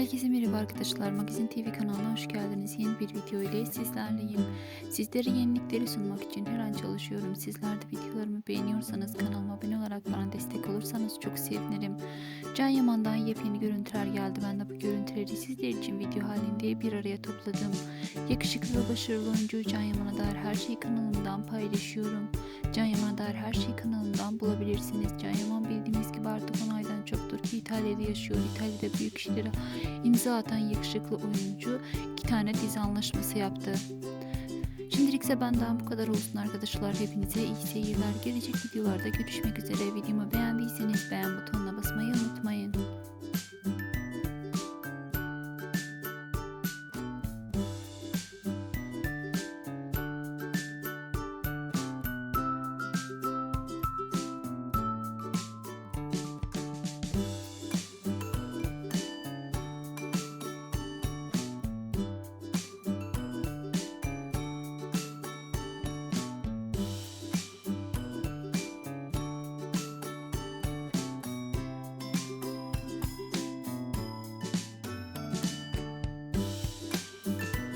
Herkese merhaba arkadaşlar. Magazin TV kanalına hoş geldiniz. Yeni bir video ile sizlerleyim. Sizlere yenilikleri sunmak için her an çalışıyorum. Sizler de videolarımı beğeniyorsanız kanalıma abone olarak bana destek olursanız çok sevinirim. Can Yaman'dan yepyeni görüntüler geldi. Ben de bu görüntüleri sizler için video halinde bir araya topladım. Yakışıklı ve başarılı oyuncu Can Yaman'a dair her şeyi kanalımdan paylaşıyorum. Can Yaman'a dair her şeyi kanalımdan bulabilirsiniz. Can Yaman bildiğimiz gibi artık 10 çoktur ki İtalya'da yaşıyor. İtalya'da büyük işlere imza atan yakışıklı oyuncu iki tane dizi anlaşması yaptı. Şimdilik ise benden bu kadar olsun arkadaşlar. Hepinize iyi seyirler. Gelecek videolarda görüşmek üzere. Videomu beğendiyseniz beğen.